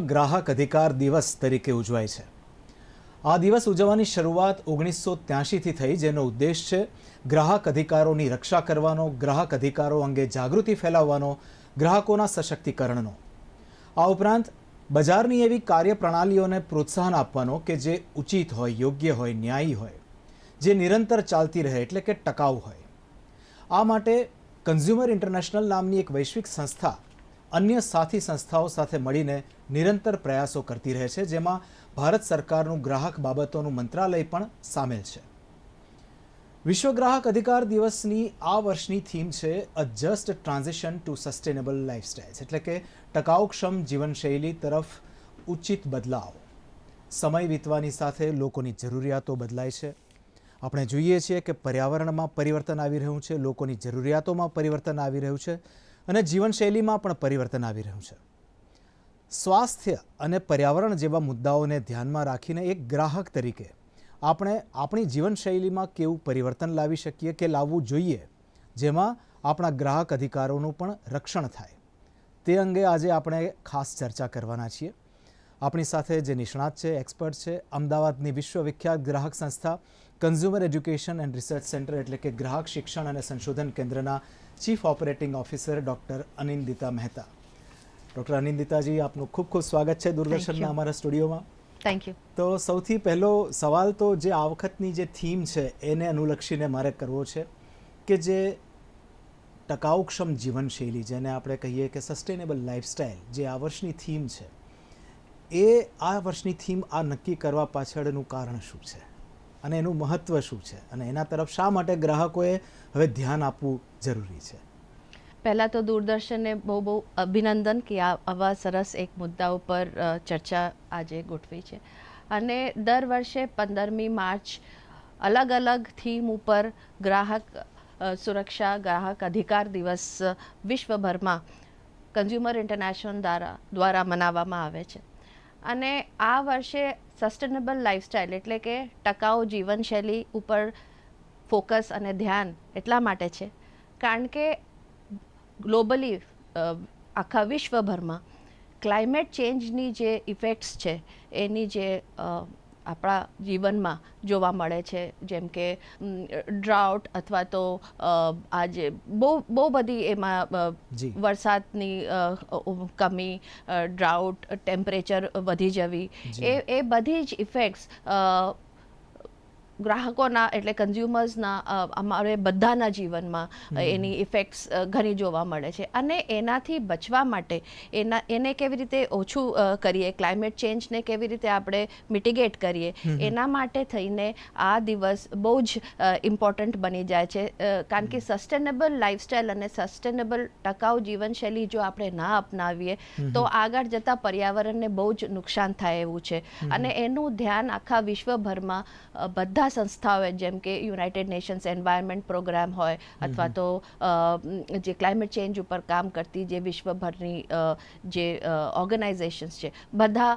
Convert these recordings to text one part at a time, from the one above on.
ગ્રાહક અધિકાર દિવસ તરીકે ઉજવાય છે. આ દિવસ ઉજવવાની શરૂઆત ઓગણીસો ત્યાંશીથી થઈ, જેનો ઉદ્દેશ છે ગ્રાહક અધિકારોની રક્ષા કરવાનો, ગ્રાહક અધિકારો અંગે જાગૃતિ ફેલાવવાનો, ગ્રાહકોના સશક્તિકરણનો. આ ઉપરાંત બજારની એવી કાર્યપ્રણાલીઓને પ્રોત્સાહન આપવાનો કે જે ઉચિત હોય, યોગ્ય હોય, ન્યાયી હોય, જે નિરંતર ચાલતી રહે એટલે કે ટકાઉ હોય. આ માટે કન્ઝ્યુમર ઇન્ટરનેશનલ નામની એક વૈશ્વિક સંસ્થા અન્ય સાથી સંસ્થાઓ સાથે મળીને નિરંતર પ્રયાસો કરતી રહે છે, જેમાં ભારત સરકારનું ગ્રાહક બાબતોનું મંત્રાલય પણ સામેલ છે. વિશ્વ ગ્રાહક અધિકાર દિવસની આ વર્ષની થીમ છે a just transition to sustainable lifestyles એટલે કે ટકાઉક્ષમ જીવનશૈલી તરફ ઉચિત બદલાવ. સમય વીતવાની સાથે લોકોની જરૂરિયાતો બદલાય છે. આપણે જોઈએ છીએ કે પર્યાવરણમાં પરિવર્તન આવી રહ્યું છે, લોકોની જરૂરિયાતોમાં પરિવર્તન આવી રહ્યું છે. અને જીવનશૈલીમાં પણ પરિવર્તન આવી રહ્યું છે. સ્વાસ્થ્ય અને પર્યાવરણ જેવા મુદ્દાઓને ધ્યાનમાં રાખીને એક ગ્રાહક તરીકે આપણે આપણી જીવનશૈલીમાં કેવું પરિવર્તન લાવી શકીએ કે લાવવું જોઈએ, જેમાં આપણા ગ્રાહક અધિકારોનું પણ રક્ષણ થાય. તે અંગે આજે આપણે ખાસ ચર્ચા કરવાના છીએ. આપણી સાથે જે નિષ્ણાત છે, એક્સપર્ટ છે, અમદાવાદની વિશ્વવિખ્યાત ગ્રાહક સંસ્થા consumer education and research centre એટલે કે ગ્રાહક શિક્ષણ અને સંશોધન કેન્દ્રના chief operating officer doctor Anindita Mehta. Doctor અનિંદિતાજી આપનું ખૂબ ખૂબ સ્વાગત છે દૂરદર્શનના અમારા સ્ટુડિયોમાં. થેન્ક યુ તો સૌથી પહેલો સવાલ તો જે આ વખતની જે થીમ છે એને અનુલક્ષીને મારે કરવો છે કે જે ટકાઉક્ષમ જીવનશૈલી જેને આપણે કહીએ કે સસ્ટેનેબલ લાઇફસ્ટાઇલ જે આ વર્ષની થીમ છે એ આ વર્ષની થીમ આ નક્કી કરવા પાછળનું કારણ શું છે? અને એનું મહત્ત્વ શું છે? અને એના તરફ શા માટે ગ્રાહકોએ હવે ધ્યાન આપવું જરૂરી છે? પહેલાં તો દૂરદર્શનને બહુ બહુ અભિનંદન કે આ આવા સરસ એક મુદ્દા ઉપર ચર્ચા આજે ગોઠવી છે. અને દર વર્ષે પંદરમી માર્ચ અલગ અલગ થીમ ઉપર ગ્રાહક સુરક્ષા, ગ્રાહક અધિકાર દિવસ વિશ્વભરમાં કન્ઝ્યુમર ઇન્ટરનેશનલ દ્વારા દ્વારા મનાવવામાં આવે છે. અને આ વર્ષે સસ્ટેનેબલ લાઇફસ્ટાઈલ એટલે કે ટકાઉ જીવનશૈલી ઉપર ફોકસ અને ધ્યાન એટલા માટે છે. કારણ કે ગ્લોબલી આખા વિશ્વભરમાં ક્લાઇમેટ ચેન્જની જે ઇફેક્ટ્સ છે, એની જે આપણા જીવનમાં જોવા મળે છે જેમ કે ડ્રાઉટ અથવા તો આજે બહુ બહુ બધી એમાં વરસાદની કમી ડ્રાઉટ ટેમ્પરેચર વધી જવી એ એ બધી જ ઇફેક્ટ્સ ગ્રાહકોના એટલે કન્ઝ્યુમર્સના અમારે બધાના જીવનમાં એની ઇફેક્ટ્સ ઘણી જોવા મળે છે. અને એનાથી બચવા માટે એના એને કેવી રીતે ઓછું કરીએ ક્લાઇમેટ ચેન્જને કેવી રીતે આપણે મિટિગેટ કરીએ એના માટે થઈને આ દિવસ બહુ જ ઇમ્પોર્ટન્ટ બની જાય છે. કારણ કે સસ્ટેનેબલ લાઇફસ્ટાઇલ અને સસ્ટેનેબલ ટકાઉ જીવનશૈલી જો આપણે ના અપનાવીએ તો આગળ જતાં પર્યાવરણને બહુ જ નુકસાન થાય એવું છે. અને એનું ધ્યાન આખા વિશ્વભરમાં અ, બધા સંસ્થાઓએ જેમ કે યુનાઇટેડ નેશન્સ એન્વાયરમેન્ટ પ્રોગ્રામ હોય, અથવા તો જે ક્લાઇમેટ ચેન્જ ઉપર કામ કરતી જે વિશ્વભરની જે ઓર્ગેનાઇઝેશન્સ છે, બધા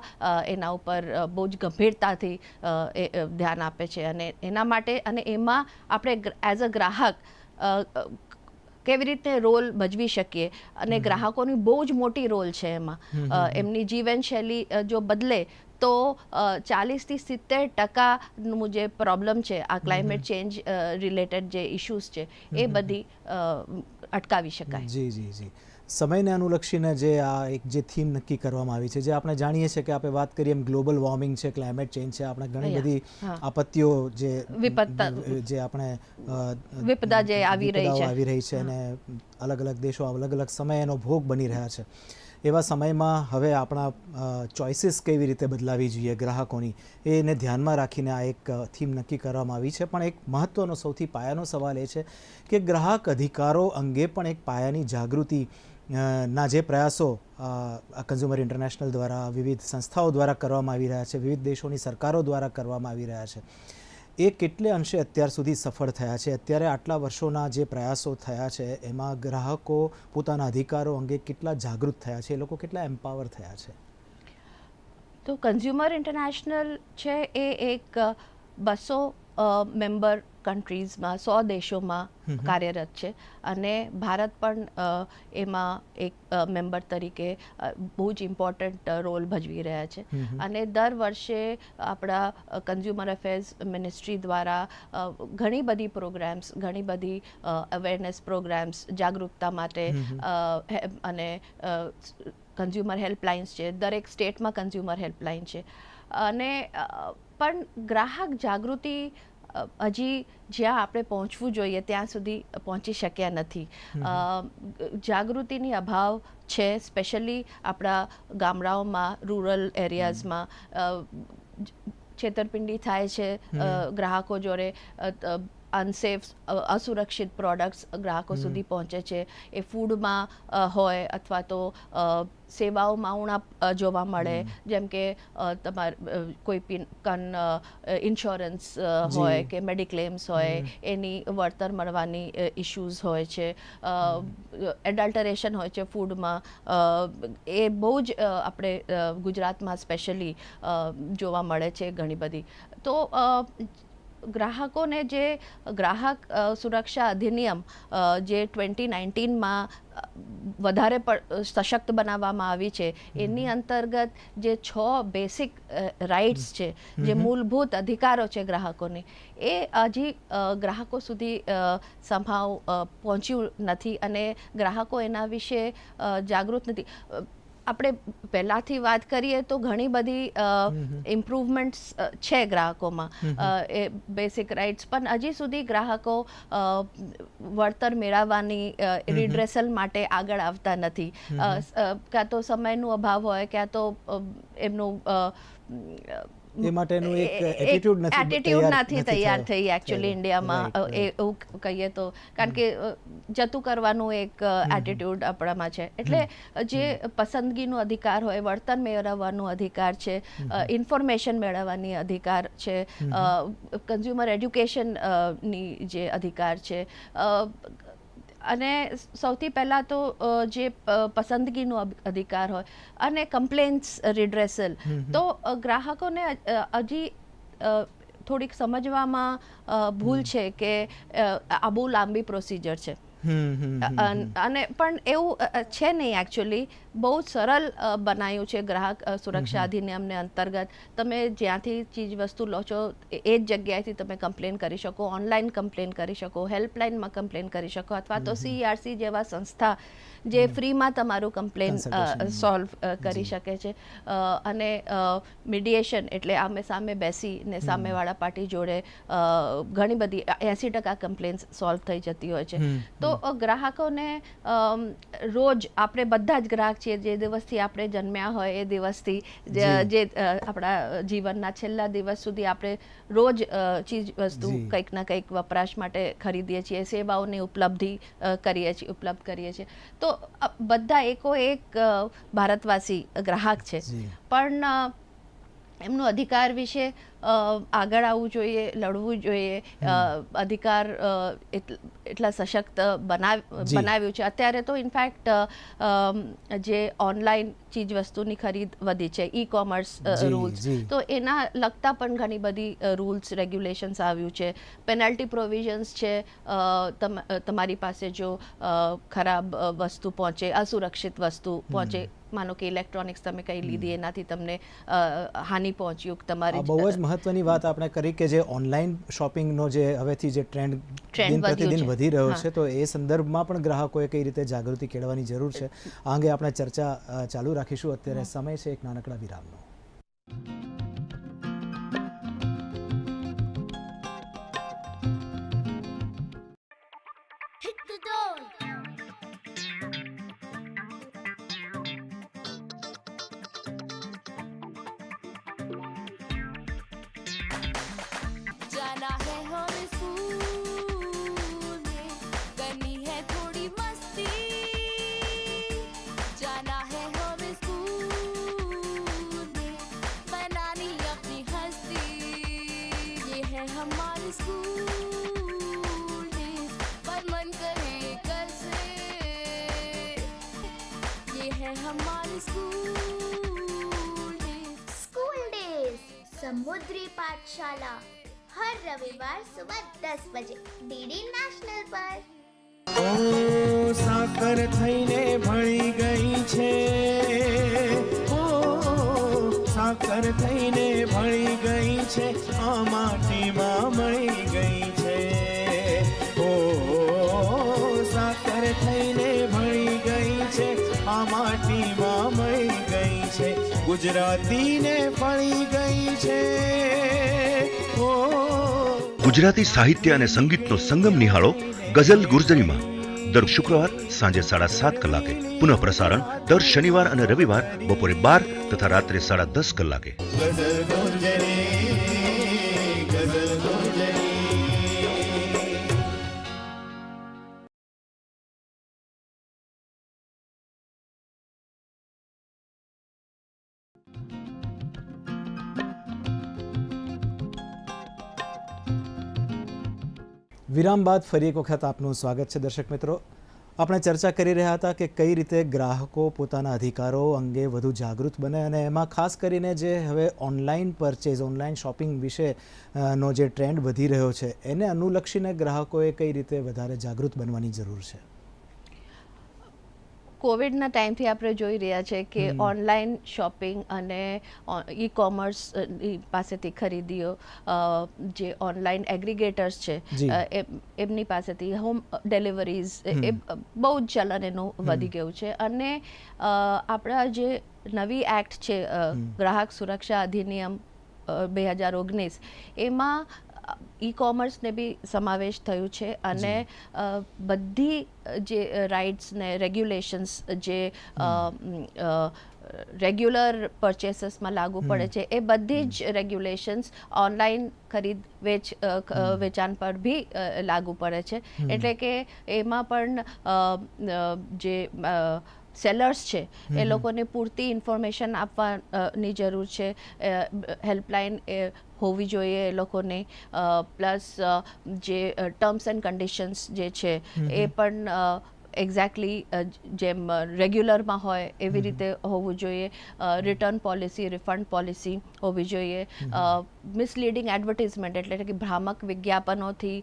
એના ઉપર બહુ જ ગંભીરતાથી ધ્યાન આપે છે. અને એના માટે, અને એમાં આપણે એઝ અ ગ્રાહક કેવી રીતે રોલ ભજવી શકીએ? અને ગ્રાહકોની બહુ જ મોટી રોલ છે એમાં. એમની જીવનશૈલી જો બદલે તો ચાલીસથી સિત્તેર ટકાનું જે પ્રોબ્લેમ છે આ ક્લાઇમેટ ચેન્જ રિલેટેડ જે ઇશ્યુઝ છે એ બધી અટકાવી શકાય. જી જી જી. સમયને અનુલક્ષીને જે આ એક જે થીમ નક્કી કરવામાં આવી છે જે આપણે જાણીએ છીએ કે આપણે વાત કરીએ એમ ગ્લોબલ વોર્મિંગ છે ક્લાઇમેટ ચેન્જ છે આપણે ઘણી બધી આપત્તિઓ જે જે આપણે વિપદા જે આવી રહી છે. આવી રહી છે અને અલગ અલગ દેશો અલગ અલગ સમયે એનો ભોગ બની રહ્યા છે. એવા સમયમાં હવે આપણા ચોઇસીસ કેવી રીતે બદલાવી જોઈએ ગ્રાહકોની એને ધ્યાનમાં રાખીને આ એક થીમ નક્કી કરવામાં આવી છે. પણ એક મહત્ત્વનો સૌથી પાયાનો સવાલ એ છે કે ગ્રાહક અધિકારો અંગે પણ એક પાયાની જાગૃતિ ના, જે પ્રયાસો કન્ઝ્યુમર ઇન્ટરનેશનલ દ્વારા, વિવિધ સંસ્થાઓ દ્વારા કરવામાં આવી રહ્યા છે, વિવિધ દેશોની સરકારો દ્વારા કરવામાં આવી રહ્યા છે, એ કેટલે અંશે અત્યાર સુધી સફળ થયા છે? અત્યારે આટલા વર્ષોના જે પ્રયાસો થયા છે, એમાં ગ્રાહકો પોતાના અધિકારો અંગે કેટલા જાગૃત થયા છે? એ લોકો કેટલા એમ્પાવર થયા છે? તો કન્ઝ્યુમર ઇન્ટરનેશનલ છે એ એક બસો મેમ્બર કન્ટ્રીઝમાં સો દેશોમાં કાર્યરત છે. અને ભારત પણ એમાં એક મેમ્બર તરીકે બહુ જ ઇમ્પોર્ટન્ટ રોલ ભજવી રહ્યા છે. અને દર વર્ષે આપણા કન્ઝ્યુમર અફેર્સ મિનિસ્ટ્રી દ્વારા ઘણી બધી પ્રોગ્રામ્સ ઘણી બધી અવેરનેસ પ્રોગ્રામ્સ જાગૃતતા માટે અને કન્ઝ્યુમર હેલ્પલાઇન્સ છે. દરેક સ્ટેટમાં કન્ઝ્યુમર હેલ્પલાઇન છે. અને પણ ગ્રાહક જાગૃતિ હજી જ્યાં આપણે પહોંચવું જોઈએ ત્યાં સુધી પહોંચી શક્યા નથી. જાગૃતિની અભાવ છે સ્પેશિયલી આપણા ગામડાઓમાં રૂરલ એરિયાઝમાં છેતરપિંડી થાય છે ગ્રાહકો જોડે અનસેફ અસુરક્ષિત પ્રોડક્ટ્સ ગ્રાહકો સુધી પહોંચે છે. એ ફૂડમાં હોય અથવા તો સેવાઓમાં ઉણા જોવા મળે. જેમ કે તમારે કોઈ કન ઇન્સ્યોરન્સ હોય કે મેડિક્લેમ્સ હોય એની વળતર મળવાની ઇશ્યુઝ હોય છે. એડલ્ટરેશન હોય છે ફૂડમાં એ બહુ જ આપણે ગુજરાતમાં સ્પેશિયલી જોવા મળે છે ઘણી બધી. તો ગ્રાહકોને જે ગ્રાહક સુરક્ષા અધિનિયમ જે ટ્વેન્ટી નાઇન્ટીનમાં વધારે સશક્ત બનાવવામાં આવી છે એની અંતર્ગત જે છ બેસિક રાઇટ્સ છે જે મૂળભૂત અધિકારો છે ગ્રાહકોને એ હજી ગ્રાહકો સુધી સંભાવ પહોંચ્યું નથી અને ગ્રાહકો એના વિશે જાગૃત નથી. આપણે પહેલાંથી વાત કરીએ તો ઘણી બધી ઇમ્પ્રુવમેન્ટ્સ છે ગ્રાહકોમાં. એ બેસિક રાઇટ્સ પણ હજી સુધી ગ્રાહકો વળતર મેળવવાની રિડ્રેસલ માટે આગળ આવતા નથી. ક્યાં તો સમયનો અભાવ હોય ક્યાં તો એમનું એ માટેનું એક એટીટ્યુડ નથી એટીટ્યુડ તૈયાર નથી તૈયાર થઈ એકચ્યુઅલી ઇન્ડિયામાં. એવું કહીએ તો. કારણ કે જતું કરવાનું એક એટીટ્યુડ આપણામાં છે. એટલે જે પસંદગીનો અધિકાર હોય વર્તન મેળવવાનો અધિકાર છે ઇન્ફોર્મેશન મેળવવાની અધિકાર છે કન્ઝ્યુમર એડ્યુકેશનની જે અધિકાર છે અને સૌથી પહેલાં તો જે પસંદગીનો અધિકાર હોય અને કમ્પ્લેન્ટ્સ રિડ્રેસલ તો ગ્રાહકોને હજી થોડીક સમજવામાં ભૂલ છે કે આ બહુ લાંબી પ્રોસિજર છે. અન- પણ એવું છે નહીં એકચ્યુઅલી બહુ સરળ બનાવ્યું છે ગ્રાહક સુરક્ષા અધિનિયમને અંતર્ગત. તમે જ્યાંથી ચીજ વસ્તુ લો છો એ જ જગ્યાએથી તમે કમ્પ્લેન કરી શકો ઓનલાઈન કમ્પ્લેન કરી શકો હેલ્પલાઇનમાં કમ્પ્લેન કરી શકો અથવા તો સીઆરસી જેવા સંસ્થા જે ફ્રીમાં તમારું કમ્પ્લેન સોલ્વ કરી શકે છે. અને મીડિયેશન એટલે આમે સામે બેસીને સામેવાળા પાર્ટી જોડે ઘણી બધી એંસી ટકા કમ્પ્લેન્સ સોલ્વ થઈ જતી હોય છે. તો ગ્રાહકોને રોજ આપણે બધા જ ગ્રાહક છીએ જે દિવસથી આપણે જન્મ્યા હોય એ દિવસથી જે આપણા જીવનના છેલ્લા દિવસ સુધી આપણે રોજ ચીજ વસ્તુ કંઈક ના કંઈક વપરાશ માટે ખરીદીએ છીએ સેવાઓની ઉપલબ્ધિ કરીએ છીએ ઉપલબ્ધ કરીએ છીએ. તો બધા એકો એક ભારતવાસી ગ્રાહક છે. પણ એમનો અધિકાર વિશે આગળ આવવું જોઈએ લડવું જોઈએ અધિકાર એટલા સશક્ત બનાવ બનાવ્યું છે. અત્યારે તો ઇનફેક્ટ જે ઓનલાઈન ચીજ વસ્તુની ખરીદ વધી છે ઈ કોમર્સ રૂલ્સ તો એના લગતા પણ ઘણી બધી રૂલ્સ રેગ્યુલેશન્સ આવ્યું છે. પેનલ્ટી પ્રોવિઝન્સ છે તમારી પાસે જો ખરાબ વસ્તુ પહોંચે અસુરક્ષિત વસ્તુ પહોંચે માનો કે ઇલેક્ટ્રોનિક્સ તમે કઈ લીધી એનાથી તમને હાનિ પહોંચ્યું તમારી મહત્વની વાત આપણે કરી કે જે ઓનલાઈન શોપિંગનો જે હવેથી જે ટ્રેન્ડ દિન પ્રતિદિન વધી રહ્યો છે તો એ સંદર્ભમાં પણ ગ્રાહકોએ કઈ રીતે જાગૃતિ કેળવવાની જરૂર છે? આ અંગે આપણે ચર્ચા ચાલુ રાખીશું. અત્યારે સમય છે એક નાનકડા વિરામનો. સમુદ્રી પાઠશાલા હર રવિવાર સુબહ દસ બજે ડીડી નેશનલ પર ગુજરાતીને પડી ગઈ છે. ગુજરાતી સાહિત્ય અને સંગીતનો સંગમ નિહાળો ગઝલ ગુર્જરીમાં. દર શુક્રવાર સાંજે સાડા સાત કલાકે. પુનઃ પ્રસારણ દર શનિવાર અને રવિવાર બપોરે બાર તથા રાત્રે સાડા દસ કલાકે. વિરામ બાદ ફરી એક વખત આપનું સ્વાગત છે દર્શક મિત્રો. આપણે ચર્ચા કરી રહ્યા હતા કે કઈ રીતે ગ્રાહકો પોતાના અધિકારો અંગે વધુ જાગૃત બને અને એમાં ખાસ કરીને જે હવે ઓનલાઈન પરચેઝ, ઓનલાઈન શોપિંગ વિશે નો જે ટ્રેન્ડ વધી રહ્યો છે, એને અનુલક્ષીને ગ્રાહકોએ કઈ રીતે વધારે જાગૃત બનવાની જરૂર છે? કોવિડના ટાઈમથી આપણે જોઈ રહ્યા છે કે ઓનલાઈન શોપિંગ અને ઈ કોમર્સ પાસેથી ખરીદીઓ જે ઓનલાઈન એગ્રીગેટર્સ છે એમની પાસેથી હોમ ડિલિવરીઝ એ બહુ જ ચલન એનું વધી ગયું છે. અને આપણા જે નવી એક્ટ છે ગ્રાહક સુરક્ષા અધિનિયમ બે હજાર ઓગણીસ એમાં ઈ કોમર્સને બી સમાવેશ થયું છે અને બધી જે રાઇટ્સને રેગ્યુલેશન્સ જે રેગ્યુલર પરચેસીસમાં લાગુ પડે છે એ બધી જ રેગ્યુલેશન્સ ઓનલાઈન ખરીદ વેચ વેચાણ પર બી લાગુ પડે છે. એટલે કે એમાં પણ જે સેલર્સ છે. એ લોકોને પૂરતી ઇન્ફોર્મેશન આપવાની જરૂર છે. હેલ્પલાઇન હોવી જોઈએ એ લોકોને. પ્લસ જે ટર્મ્સ એન્ડ કન્ડિશન્સ જે છે એ પણ એક્ઝેક્ટલી જેમ રેગ્યુલરમાં હોય એવી રીતે હોવું જોઈએ. રિટર્ન પોલિસી રિફંડ પોલિસી હોવી જોઈએ. મિસલીડિંગ એડવર્ટિઝમેન્ટ એટલે કે ભ્રામક વિજ્ઞાપનોથી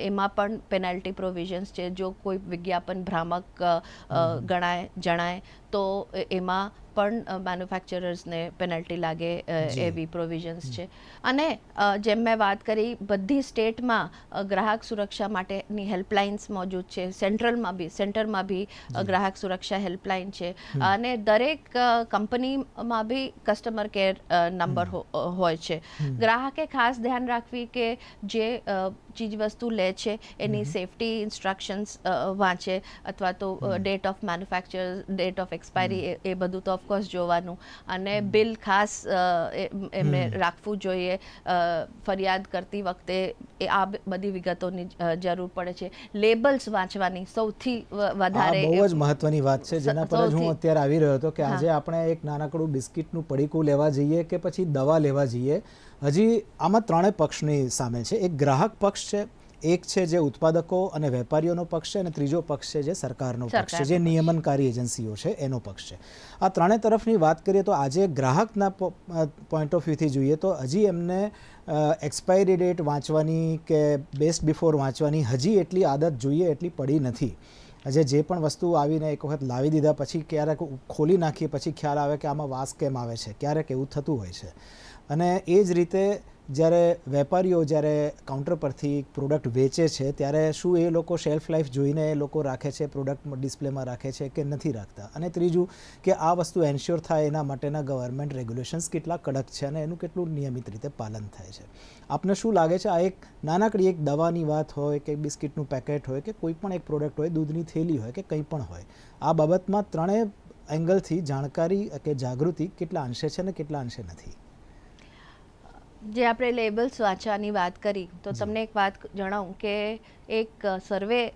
એમાં પણ પેનલ્ટી પ્રોવિઝન્સ છે. જો કોઈ વિજ્ઞાપન ભ્રામક ગણાય જણાય તો એમાં પણ મેન્યુફેક્ચરર્સને પેનલ્ટી લાગે એવી પ્રોવિઝન્સ છે. અને જેમ મેં વાત કરી બધી સ્ટેટમાં ગ્રાહક સુરક્ષા માટેની હેલ્પલાઇન્સ મોજૂદ છે. સેન્ટ્રલમાં બી સેન્ટરમાં બી ગ્રાહક સુરક્ષા હેલ્પલાઇન છે. અને દરેક કંપનીમાં બી કસ્ટમર કેર નંબર હોય છે. ગ્રાહકે ખાસ ધ્યાન રાખવી કે જે અ, ચીજ વસ્તુ લે છે એની સેફટી ઇન્સ્ટ્રક્શન્સ વાંચે અથવા તો date of manufacture date of expiry એ બધું તો ઓફકોર્સ જોવાનું. અને બિલ ખાસ એમને રાખવું જોઈએ ફરિયાદ કરતી વખતે એ આ બધી વિગતોની જરૂર પડે છે. લેબલ્સ વાંચવાની સૌથી વધારે બહુ જ મહત્વની વાત છે. જેના પર જ હું અત્યારે આવી રહ્યો હતો કે આજે આપણે એક નાનકડું બિસ્કિટનું પડીકું લેવા જઈએ કે પછી દવા લેવા જઈએ. હજી આમાં ત્રણેય પક્ષની સામે છે. એક ગ્રાહક પક્ષ છે એક છે જે ઉત્પાદકો અને વેપારીઓનો પક્ષ છે અને ત્રીજો પક્ષ છે જે સરકારનો પક્ષ છે જે નિયમનકારી એજન્સીઓ છે એનો પક્ષ છે. આ ત્રણેય તરફની વાત કરીએ તો આજે ગ્રાહકના પોઈન્ટ ઓફ વ્યૂથી જોઈએ તો હજી એમને એક્સપાયરી ડેટ વાંચવાની કે બેસ્ટ બિફોર વાંચવાની હજી એટલી આદત જોઈએ એટલી પડી નથી. હજી જે પણ વસ્તુ આવીને એક વખત લાવી દીધા પછી ક્યારેક ખોલી નાખીએ પછી ખ્યાલ આવે કે આમાં વાસ કેમ આવે છે ક્યારેક એવું થતું હોય છે. અને એ જ રીતે જ્યારે વેપારીઓ જ્યારે કાઉન્ટર પરથી પ્રોડક્ટ વેચે છે, ત્યારે શું એ લોકો શેલ્ફ લાઈફ જોઈને એ લોકો રાખે છે પ્રોડક્ટ ડિસ્પ્લેમાં રાખે છે કે નથી રાખતા? અને ત્રીજું કે આ વસ્તુ એન્શ્યોર થાય એના માટેના ગવર્મેન્ટ રેગ્યુલેશન્સ કેટલા કડક છે અને એનું કેટલું નિયમિત રીતે પાલન થાય છે. આપને શું લાગે છે, આ એક નાનકડી એક દવાની વાત હોય કે બિસ્કિટનું પેકેટ હોય કે કોઈ પણ એક પ્રોડક્ટ હોય, દૂધની થેલી હોય કે કંઈ પણ હોય, આ બાબતમાં ત્રણેય એંગલથી જાણકારી કે જાગૃતિ કેટલા અંશે છે અને કેટલા અંશે નથી? જે આપણે લેબલ્સ વાંચવાની વાત કરી તો તમને એક વાત જણાવું કે એક સર્વે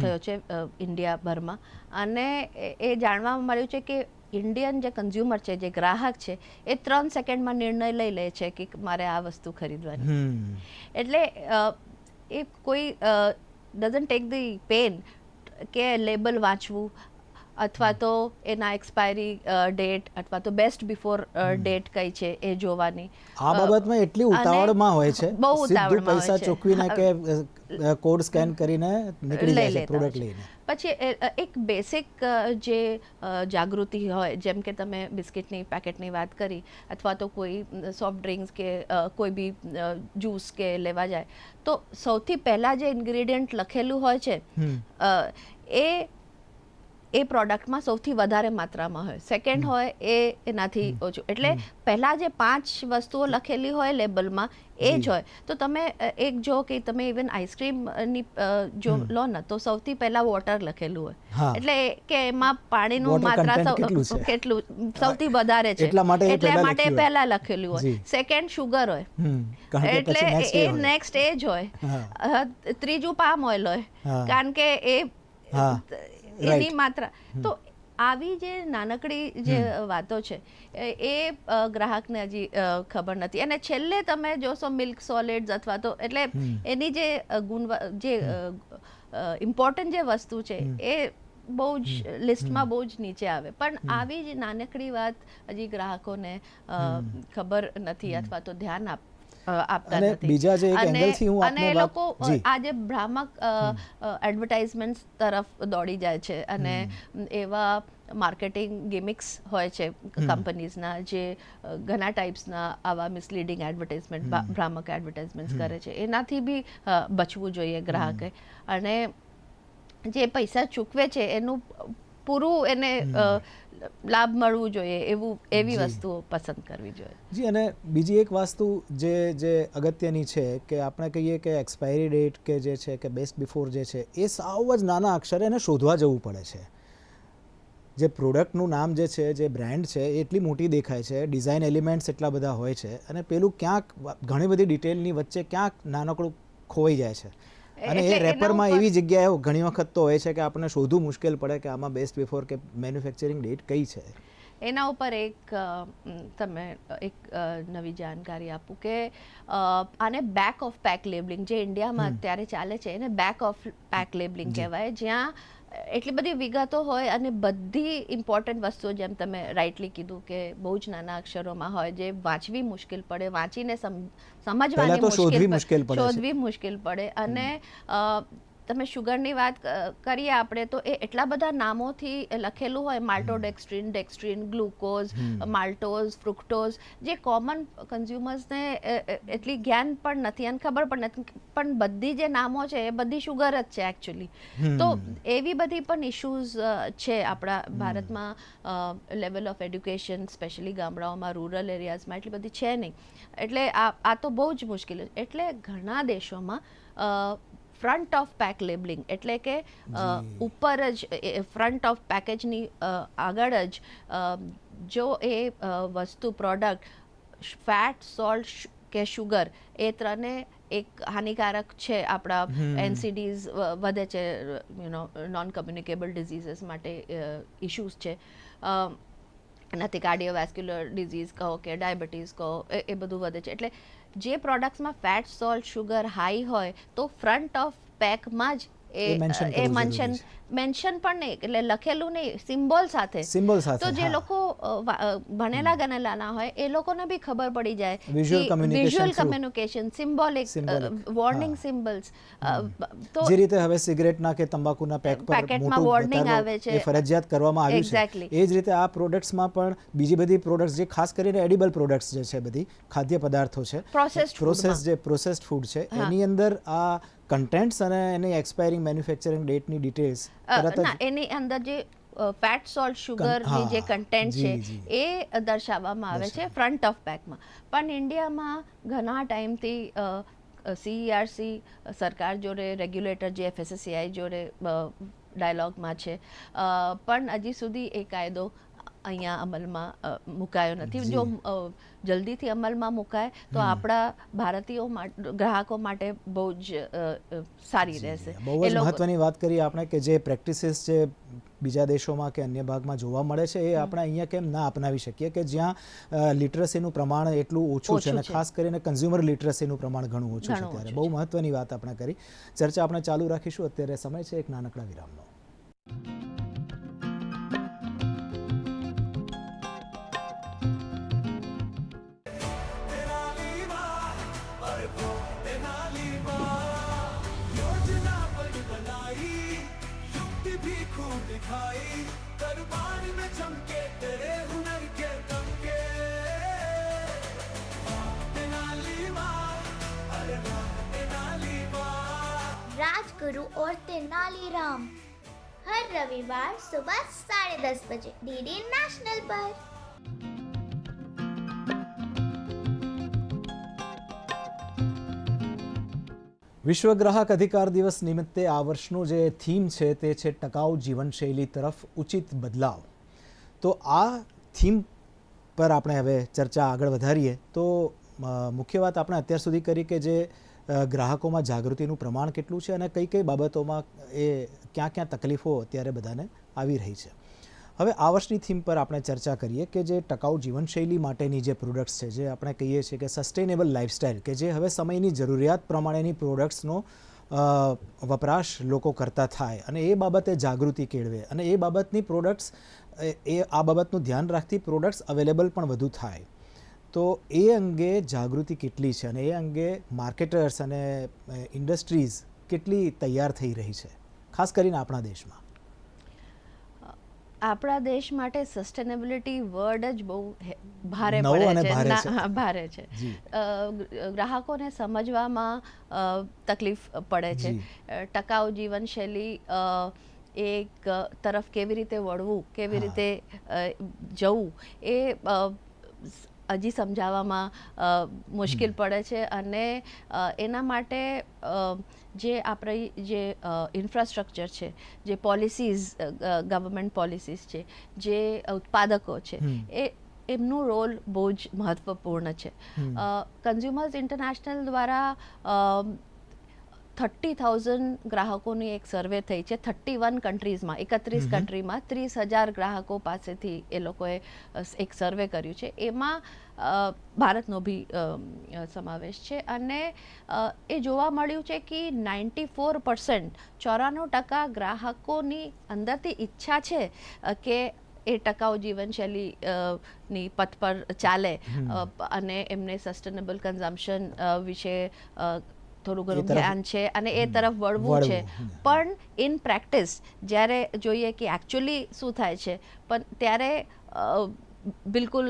થયો છે ઇન્ડિયાભરમાં. અને એ- જાણવા મળ્યું છે કે ઇન્ડિયન જે કન્ઝ્યુમર છે જે ગ્રાહક છે એ ત્રણ સેકન્ડમાં નિર્ણય લઈ લે છે કે મારે આ વસ્તુ ખરીદવાની. એટલે એ કોઈ ડઝન્ટ ટેક ધી પેન કે લેબલ વાંચવું અથવા તો એના એક્સપાયરી ડેટ અથવા તો બેસ્ટ બિફોર ડેટ કઈ છે એ જોવાની. આ બાબતમાં એટલી ઉતાવળમાં હોય છે. બહુ ઉતાવળમાં પૈસા છે. ચૂકવીને કે કોડ સ્કેન કરીને નીકળી જાય છે પ્રોડક્ટ લઈને. પછી એક બેસિક જે જાગૃતિ હોય જેમ કે તમે બિસ્કિટની પેકેટની વાત કરી અથવા તો કોઈ સોફ્ટ ડ્રિંક્સ કે કોઈ બી જ્યુસ કે લેવા જાય તો સૌથી પહેલાં જે ઇન્ગ્રેડિયન્ટ લખેલું હોય છે એ એ પ્રોડક્ટમાં સૌથી વધારે માત્રામાં હોય. સેકન્ડ હોય એ એનાથી ઓછું. એટલે પહેલાં જે પાંચ વસ્તુઓ લખેલી હોય લેબલમાં એ જ હોય. તો તમે એક જો કે તમે ઇવન આઈસ્ક્રીમની જો લો ને તો સૌથી પહેલાં વોટર લખેલું હોય. એટલે કે એમાં પાણીનું માત્રા કેટલું સૌથી વધારે છે. એટલા માટે એ માટે પહેલા લખેલું હોય. સેકન્ડ શુગર હોય. હમ. એટલે એ નેક્સ્ટ એ જ હોય. ત્રીજું પામ ઓઇલ હોય. કારણ કે એ. એની માત્રા. તો આવી જે નાનકડી જે વાતો છે એ ગ્રાહકને હજી ખબર નથી. અને છેલ્લે તમે જોશો મિલ્ક સોલિડ્સ અથવા તો એટલે એની જે ગુણવ જે ઇમ્પોર્ટન્ટ જે વસ્તુ છે એ બહુ જ લિસ્ટમાં બહુ જ નીચે આવે. પણ આવી જ નાનકડી વાત હજી ગ્રાહકોને ખબર નથી અથવા તો ધ્યાન આપ આપતા નથી. બીજા જે એક અને- angle-થી હું આપને એ લોકો આજે ભ્રામક એડવર્ટાઇઝમેન્ટ તરફ દોડી જાય છે અને એવા માર્કેટિંગ ગિમિક્સ હોય છે કંપનીઝના જે ઘણા ટાઈપ્સના આવા મિસલીડિંગ એડવર્ટાઇઝમેન્ટ ભ્રામક એડવર્ટાઇઝમેન્ટ્સ કરે છે. એનાથી બી બચવું જોઈએ ગ્રાહકે. અને જે પૈસા ચૂકવે છે એનું પૂરું એને લાભ મળવું જોઈએ એવું એવી વસ્તુઓ પસંદ કરવી જોઈએ. જી અને બીજી એક વસ્તુ જે જે અગત્યની છે કે આપણે કહીએ કે એક્સપાયરી ડેટ કે જે છે કે બેસ્ટ બિફોર જે છે એ સાવ જ નાના અક્ષરે એને શોધવા જવું પડે છે. જે પ્રોડક્ટનું નામ જે છે જે બ્રાન્ડ છે એ એટલી મોટી દેખાય છે ડિઝાઇન એલિમેન્ટ્સ એટલા બધા હોય છે અને પેલું ક્યાંક ઘણી બધી ડિટેલની વચ્ચે ક્યાંક નાનકડું ખોવાઈ જાય છે. અને એ રેપરમાં એવી જગ્યાએ ઘણી વખત તો હોય છે કે આપણને શોધવું મુશ્કેલ પડે કે આમાં બેસ્ટ બિફોર કે મેન્યુફેક્ચરિંગ ડેટ કઈ છે. એના ઉપર એક તમે એક નવી જાણકારી આપું કે આને બેક ઓફ પેક લેબલિંગ જે ઇન્ડિયામાં અત્યારે ચાલે છે એને બેક ઓફ પેક લેબલિંગ કહેવાય. જ્યાં એટલી બધી વિગતો હોય અને બધી ઇમ્પોર્ટન્ટ વસ્તુઓ જેમ તમે રાઇટલી કીધું કે બહુ જ નાના અક્ષરોમાં હોય જે વાંચવી મુશ્કેલ પડે વાંચીને સમજવાની મુશ્કેલ શોધવી મુશ્કેલ પડે અને તમે શુગરની વાત કરીએ આપણે તો એ એટલા બધા નામોથી લખેલું હોય maltodextrin dextrin glucose maltose fructose જે કોમન કન્ઝ્યુમર્સને એટલી જ્ઞાન પણ નથી અને ખબર પણ નથી પણ બધી જે નામો છે એ બધી શુગર જ છે એકચ્યુઅલી તો એવી બધી પણ ઇશ્યુઝ છે આપણા ભારતમાં લેવલ ઓફ એડ્યુકેશન સ્પેશિયલી ગામડાઓમાં રૂરલ એરિયાઝમાં એટલી બધી છે નહીં. એટલે આ આ તો બહુ જ મુશ્કેલ. છે એટલે ઘણા દેશોમાં ફ્રન્ટ ઓફ પેક લેબલિંગ એટલે કે ઉપર જ ફ્રન્ટ ઓફ પેકેજની આગળ જ જો એ વસ્તુ પ્રોડક્ટ ફેટ સોલ્ટ કે શુગર એ ત્રણે એક હાનિકારક છે આપણા એનસીડીઝ વધે છે you know non communicable diseases માટે ઇશ્યુઝ છે. અ, એનાથી કાર્ડિયોવેસ્ક્યુલર ડિઝીઝ કહો કે ડાયાબિટીસ કહો એ બધું વધે છે. એટલે જે પ્રોડક્ટ્સમાં ફેટ સોલ્ટ શુગર હાઈ હોય તો ફ્રન્ટ ઓફ પેકમાં જ એ મેન્શન મેન્શન પણ નહીં એટલે લખેલું નહીં સિમ્બોલ સાથે. સિમ્બોલ સાથે, તો જે લોકો ભણેલા ગણેલા ના હોય એ લોકોને બી ખબર પડી જાય. Visual communication symbolic warning symbols તો જે રીતે હવે સિગરેટના કે તંબાકુના પેક પર પેકેટમાં warning આવે છે. એ ફરજિયાત કરવામાં આવ્યું છે. એ જ રીતે આ પ્રોડક્ટ્સમાં પણ બીજી બધી પ્રોડક્ટ્સ જે ખાસ કરીને એડિબલ પ્રોડક્ટ્સ જે છે બધી ખાદ્ય પદાર્થો છે પ્રોસેસ જે પ્રોસેસ્ડ ફૂડ છે એની અંદર આ કન્ટેન્ટ્સ અને એની એક્સપાયરિંગ મેન્યુફેક્ચરિંગ ડેટની ડિટેલ્સ ના એની અંદર જે ફેટ સોલ્ટ શુગરની ની જે કન્ટેન્ટ છે. એ દર્શાવવામાં આવે છે ફ્રન્ટ ઓફ પેકમાં પણ ઇન્ડિયામાં ઘણા ટાઈમથી સીઈઆરસી સરકાર જોડે રેગ્યુલેટર જે એફએસએસસીઆઈ જોડે ડાયલોગમાં છે. પણ હજી સુધી એ કાયદો અહીંયા અમલમાં મુકાયો નથી. જો. જલ્દીથી અમલમાં મુકાય તો આપણા ભારતીયો ગ્રાહકો માટે બહુ જ સારી રહેશે. બહુ જ મહત્વની વાત કરી આપણે કે જે પ્રેક્ટિસીસ જે બીજા દેશોમાં કે અન્ય ભાગમાં જોવા મળે છે એ આપણે અહીંયા કેમ ના અપનાવી શકીએ કે જ્યાં લિટરસીનું પ્રમાણ એટલું ઓછું છે અને ખાસ કરીને કન્ઝ્યુમર લિટરસીનું પ્રમાણ ઘણું ઓછું છે ત્યારે. બહુ મહત્વની વાત આપણે કરી. ચર્ચા આપણે ચાલુ રાખીશું. અત્યારે સમય છે એક નાનકડા વિરામનો. राजगुरु और तेनालीराम हर रविवार सुबह साढ़े दस बजे डीडी नेशनल पर વિશ્વ ગ્રાહક અધિકાર દિવસ નિમિત્તે આ વર્ષનો જે થીમ છે તે છે ટકાઉ જીવનશૈલી તરફ ઉચિત બદલાવ. તો આ થીમ પર આપણે હવે ચર્ચા આગળ વધારીએ. તો મુખ્ય વાત આપણે અત્યાર સુધી કરી કે જે ગ્રાહકોમાં જાગૃતિનું પ્રમાણ કેટલું છે અને કઈ કઈ બાબતોમાં એ ક્યાં ક્યાં તકલીફો અત્યારે બધાને આવી રહી છે. હવે આ વર્ષની થીમ પર આપણે ચર્ચા કરીએ કે જે ટકાઉ જીવનશૈલી માટેની જે પ્રોડક્ટ્સ છે, જે આપણે કહીએ છીએ કે સસ્ટેનેબલ લાઇફસ્ટાઇલ કે જે હવે સમયની જરૂરિયાત પ્રમાણેની પ્રોડક્ટ્સનો વપરાશ લોકો કરતા થાય અને એ બાબતે જાગૃતિ કેળવે અને એ બાબતની પ્રોડક્ટ્સ એ આ બાબતનું ધ્યાન રાખતી પ્રોડક્ટ્સ અવેલેબલ પણ વધુ થાય. તો એ અંગે જાગૃતિ કેટલી છે અને એ અંગે માર્કેટર્સ અને ઇન્ડસ્ટ્રીઝ કેટલી તૈયાર થઈ રહી છે? ખાસ કરીને આપણા દેશમાં. આપણા દેશ માટે સસ્ટેનેબિલિટી વર્ડ જ બહુ ભારે પડે છે. ભારે છે. ગ્રાહકોને સમજવામાં તકલીફ પડે છે. ટકાઉ જીવનશૈલી એક તરફ કેવી રીતે વળવું કેવી રીતે જવું એ હજી સમજાવવામાં મુશ્કેલ પડે છે અને એના માટે જે આપણી જે ઇન્ફ્રાસ્ટ્રક્ચર છે જે પોલિસીઝ ગવર્મેન્ટ પોલિસીઝ છે જે ઉત્પાદકો છે એ એમનું રોલ બહુ જ મહત્વપૂર્ણ છે. કન્ઝ્યુમર્સ ઇન્ટરનેશનલ દ્વારા થર્ટી થાઉઝન્ડ ગ્રાહકોની એક સર્વે થઈ છે થર્ટી વન કન્ટ્રીઝમાં એકત્રીસ કન્ટ્રીમાં ત્રીસ હજાર ગ્રાહકો પાસેથી એ લોકોએ એક સર્વે કર્યું છે. એમાં ભારતનો બી સમાવેશ છે અને એ જોવા મળ્યું છે કે નાઇન્ટી ફોર પર્સન્ટ ચોરાણું ટકા ગ્રાહકોની અંદરથી ઈચ્છા છે કે એ ટકાઉ જીવનશૈલી ની પથ પર ચાલે અને એમને સસ્ટેનેબલ કન્ઝમ્પશન વિશે થોડું ઘણું ધ્યાન છે અને એ તરફ વળવું છે. પણ ઇન પ્રેક્ટિસ જ્યારે જોઈએ કે એકચ્યુઅલી શું થાય છે પણ ત્યારે બિલકુલ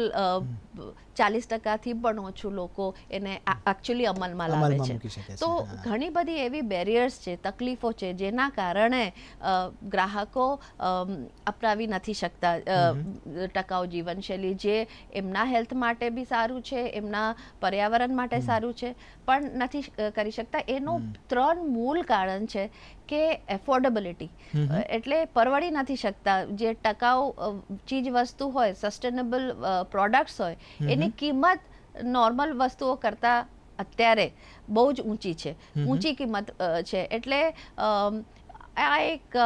ચાલીસ ટકાથી પણ ઓછું લોકો એને એકચ્યુઅલી અમલમાં લાવે છે. તો ઘણી બધી એવી બેરિયર્સ છે તકલીફો છે જેના કારણે ગ્રાહકો અપનાવી નથી શકતા ટકાઉ જીવનશૈલી જે એમના હેલ્થ માટે બી સારું છે એમના પર્યાવરણ માટે સારું છે પણ નથી કરી શકતા. એનું ત્રણ મૂળ કારણ છે કે એફોર્ડેબિલિટી એટલે પરવડી નથી શકતા. જે ટકાઉ ચીજ વસ્તુ હોય સસ્ટેનેબલ પ્રોડક્ટ્સ હોય એની કિંમત નોર્મલ વસ્તુઓ કરતાં અત્યારે બહુ જ ઊંચી છે. ઊંચી કિંમત છે. એટલે આ એક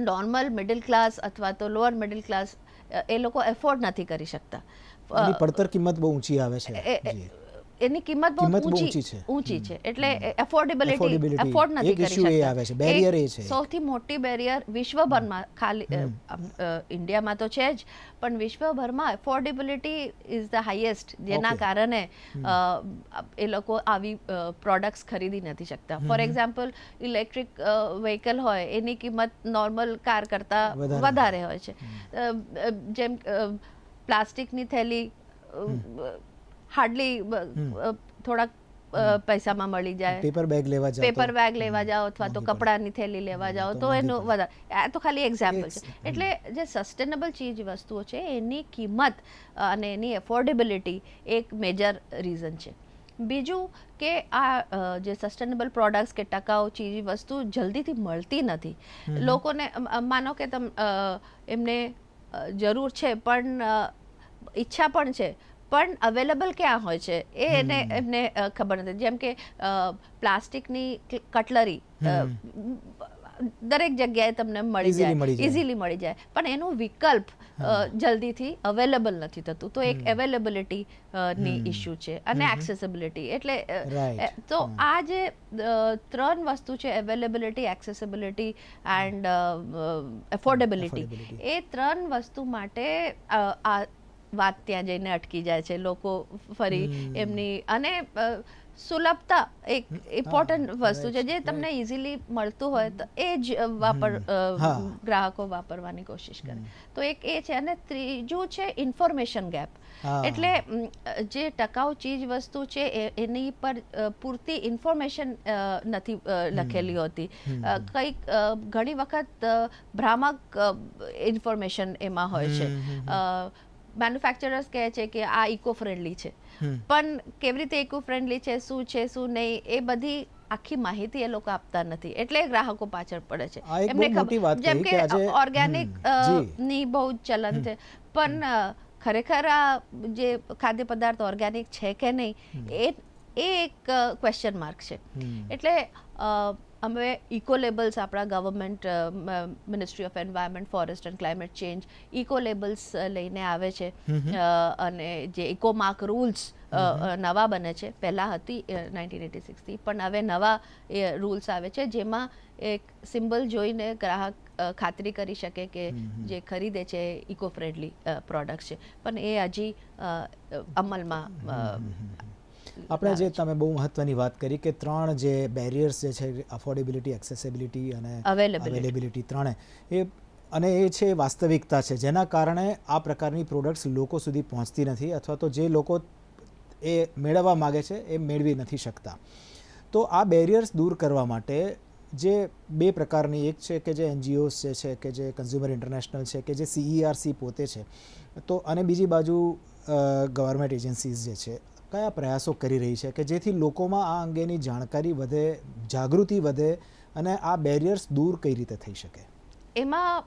નોર્મલ મિડલ ક્લાસ અથવા તો લોઅર મિડલ ક્લાસ એ લોકો એફોર્ડ નથી કરી શકતા. પડતર કિંમત બહુ ઊંચી આવે છે. એની કિંમત બહુ ઊંચી ઊંચી છે. ઊંચી છે. એટલે એફોર્ડેબિલિટી એફોર્ડ નથી કરી શકતા. આવે છે, બેરિયર એ છે. સૌથી મોટી બેરિયર વિશ્વભરમાં ખાલી ઇન્ડિયામાં તો છે જ પણ વિશ્વભરમાં એફોર્ડેબિલિટી ઇઝ ધ હાઈએસ્ટ જેના કારણે એ લોકો આવી પ્રોડક્ટ્સ ખરીદી નથી શકતા. ફોર એક્ઝામ્પલ ઇલેક્ટ્રિક વ્હીકલ હોય એની કિંમત નોર્મલ કાર કરતાં વધારે. હોય. છે. જેમ પ્લાસ્ટિકની થેલી હાર્ડલી થોડાક પૈસામાં મળી જાય. પેપર બેગ લેવા જાઓ પેપર બેગ લેવા જાઓ અથવા તો કપડાની થેલી લેવા જાઓ તો એનું વધારે. આ તો ખાલી એક્ઝામ્પલ છે. એટલે જે સસ્ટેનેબલ ચીજ વસ્તુઓ છે એની કિંમત અને એની એફોર્ડેબિલિટી એક મેજર રીઝન છે. બીજું કે આ જે સસ્ટેનેબલ પ્રોડક્ટ્સ કે ટકાઉ ચીજ વસ્તુ જલ્દીથી મળતી નથી. લોકોને માનો કે તમ એમને જરૂર છે પણ ઈચ્છા પણ છે. પણ અવેલેબલ ક્યાં હોય છે? એ એને એમને ખબર નથી. જેમ કે પ્લાસ્ટિકની કટલરી દરેક જગ્યાએ તમને મળી જાય. ઇઝીલી મળી જાય. પણ એનું વિકલ્પ જલ્દીથી અવેલેબલ નથી થતું. તો એક અવેલેબિલિટી ની ઇશ્યુ છે. અને એક્સેસિબિલિટી એટલે તો આ જે ત્રણ વસ્તુ છે અવેલેબિલિટી એક્સેસિબિલિટી એન્ડ એફોર્ડેબિલિટી એ ત્રણ વસ્તુ માટે આ વાત ત્યાં જઈને અટકી જાય છે. લોકો ફરી એમની અને સુલભતા એક ઇમ્પોર્ટન્ટ વસ્તુ છે. જે તમને ઇઝીલી મળતું હોય તો એ જ વાપર ગ્રાહકો વાપરવાની કોશિશ કરે. તો એક એ છે અને ત્રીજું છે ઇન્ફોર્મેશન ગેપ એટલે જે ટકાઉ ચીજ વસ્તુ છે એ એની પર પૂરતી ઇન્ફોર્મેશન નથી લખેલી હોતી. કંઈક ઘણી વખત ભ્રામક ઇન્ફોર્મેશન એમાં હોય છે. મેન્યુફેક્ચરર્સ કહે છે કે આ ઇકો ફ્રેન્ડલી છે પણ કેવી રીતે ઇકો ફ્રેન્ડલી છે શું છે શું નહીં એ બધી આખી માહિતી એ લોકો આપતા નથી. એટલે ગ્રાહકો પાછળ પડે છે. એમને જેમ કે ઓર્ગેનિકની બહુ ચલન છે. પણ ખરેખર આ જે ખાદ્ય પદાર્થ ઓર્ગેનિક છે કે નહીં એ એ એક ક્વેશ્ચન માર્ક છે. એટલે અમે ઇકો લેબલ્સ આપણા government ministry of environment forest and climate change eco labels લઈને આવે છે. અને જે ઇકો માર્ક રૂલ્સ નવા બને છે. પહેલાં હતી નાઇન્ટીન એટી સિક્સથી પણ હવે નવા એ રૂલ્સ આવે છે જેમાં એક સિમ્બલ જોઈને ગ્રાહક ખાતરી કરી શકે કે જે ખરીદે છે ઇકો ફ્રેન્ડલી પ્રોડક્ટ છે. પણ એ હજી અમલમાં આપણે જે તમે બહુ મહત્વની વાત કરી કે ત્રણ જે બેરિયર્સ જે છે અફોર્ડેબિલિટી એક્સેસિબિલિટી અને અવેલેબિલિટી ત્રણે એ અને એ છે વાસ્તવિકતા છે. જેના કારણે આ પ્રકારની પ્રોડક્ટ્સ લોકો સુધી પહોંચતી નથી અથવા તો જે લોકો એ મેળવવા માગે છે એ મેળવી નથી શકતા. તો આ બેરિયર્સ દૂર કરવા માટે જે બે પ્રકારની એક છે કે જે એનજીઓસ જે છે કે જે કન્ઝ્યુમર ઇન્ટરનેશનલ છે કે જે સીઈઆરસી પોતે છે તો અને બીજી બાજુ ગવર્મેન્ટ એજન્સીઝ જે છે કયા પ્રયાસો કરી રહી છે કે જેથી લોકોમાં આ અંગેની જાણકારી વધે જાગૃતિ વધે અને આ બેરિયર્સ દૂર કઈ રીતે થઈ શકે? એમાં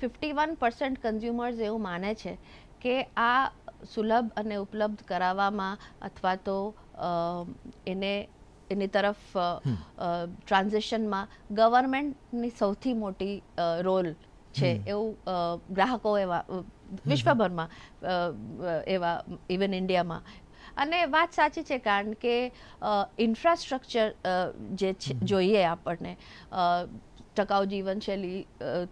ફિફ્ટી વન પર્સન્ટ કન્ઝ્યુમર્સ એવું માને છે કે આ સુલભ અને ઉપલબ્ધ કરાવવામાં અથવા તો એને એની તરફ ટ્રાન્ઝેક્શનમાં ગવર્મેન્ટની સૌથી મોટી રોલ છે એવું ગ્રાહકો એવા વિશ્વભરમાં એવા ઇવન ઇન્ડિયામાં અને વાત સાચી છે કારણ કે ઇન્ફ્રાસ્ટ્રક્ચર જે છે જોઈએ આપણને ટકાઉ જીવનશૈલી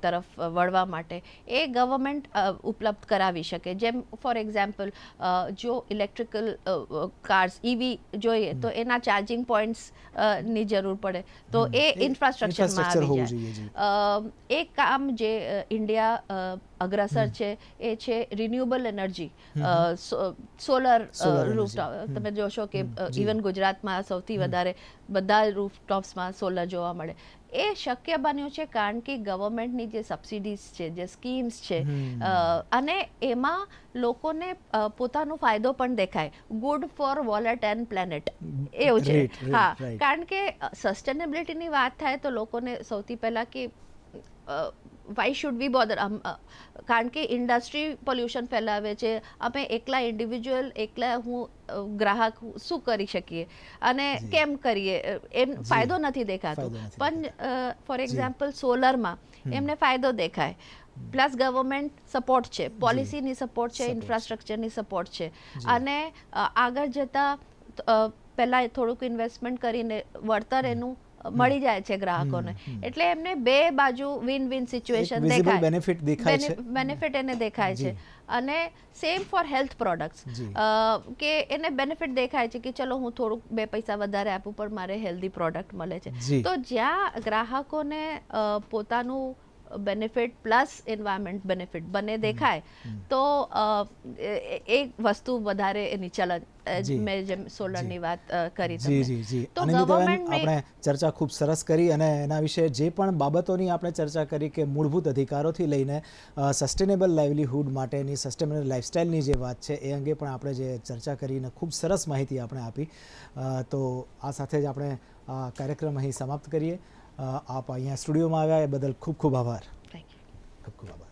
તરફ વળવા માટે એ ગવર્મેન્ટ ઉપલબ્ધ કરાવી શકે. જેમ ફોર એક્ઝામ્પલ જો ઇલેક્ટ્રિકલ કાર્સ ઈવી જોઈએ તો એના ચાર્જિંગ પોઈન્ટ્સની જરૂર પડે. તો એ એ ઇન્ફ્રાસ્ટ્રક્ચરમાં આવી. જાય. એક કામ જે ઇન્ડિયા અગ્રસર છે એ છે રિન્યુએબલ એનર્જી સોલર રૂફટોપ તમે જોશો કે ઇવન ગુજરાતમાં સૌથી વધારે બધા રૂફટોપ્સમાં સોલર જોવા મળે. એ શક્ય બન્યું છે કારણ કે ગવર્મેન્ટની જે સબસિડીઝ છે જે સ્કીમ્સ છે અને એમાં લોકોને પોતાનો ફાયદો પણ દેખાય. Good for wallet and planet એવું છે. હા. કારણ કે સસ્ટેનેબિલિટીની વાત થાય તો લોકોને સૌથી પહેલાં કે વાય શુડ વી બોધર કારણ કે ઇન્ડસ્ટ્રી પોલ્યુશન ફેલાવે છે. અમે એકલા ઇન્ડિવિજ્યુઅલ એકલા હું ગ્રાહક શું કરી શકીએ? અને કેમ કરીએ? એમ ફાયદો નથી દેખાતો. પણ ફોર એક્ઝામ્પલ સોલરમાં એમને ફાયદો દેખાય. પ્લસ ગવર્મેન્ટ સપોર્ટ છે. પોલિસીની સપોર્ટ છે ઇન્ફ્રાસ્ટ્રક્ચરની સપોર્ટ છે. અને આગળ જતાં પહેલાં થોડુંક ઇન્વેસ્ટમેન્ટ કરીને વળતર એનું મળી જાય છે ગ્રાહકોને. એટલે એમને બે બાજુ વિન વિન સિચ્યુએશન દેખાય. બેનિફિટ દેખાય છે. બેનિફિટ એને દેખાય છે. અને સેમ ફોર હેલ્થ પ્રોડક્ટ્સ. કે એને બેનિફિટ દેખાય છે કે ચલો હું થોડુંક બે પૈસા વધારે આપું પણ મારે હેલ્ધી પ્રોડક્ટ મળે છે. તો જ્યાં ગ્રાહકોને પોતાનું બેનિફિટ પ્લસ એન્વાયરમેન્ટ બેનિફિટ બંને દેખાય તો અ, એ- એ વસ્તુ વધારે એની ચલન મેં જેમ સોલરની વાત કરી જી જી જી. તો ગવર્મેન્ટ આપણે ચર્ચા ખૂબ સરસ કરી અને એના વિશે જે પણ બાબતોની આપણે ચર્ચા કરી કે મૂળભૂત અધિકારોથી લઈને સસ્ટેનેબલ લાઇવલીહુડ માટેની સસ્ટેનેબલ લાઇફસ્ટાઇલની જે વાત છે એ અંગે પણ આપણે જે ચર્ચા કરીને ખૂબ સરસ માહિતી આપણે આપી. તો આ સાથે જ આપણે આ કાર્યક્રમ અહીં સમાપ્ત કરીએ. આપ અહીંયા સ્ટુડિયોમાં આવ્યા એ બદલ ખૂબ ખૂબ આભાર. થેન્ક યુ ખૂબ ખૂબ આભાર.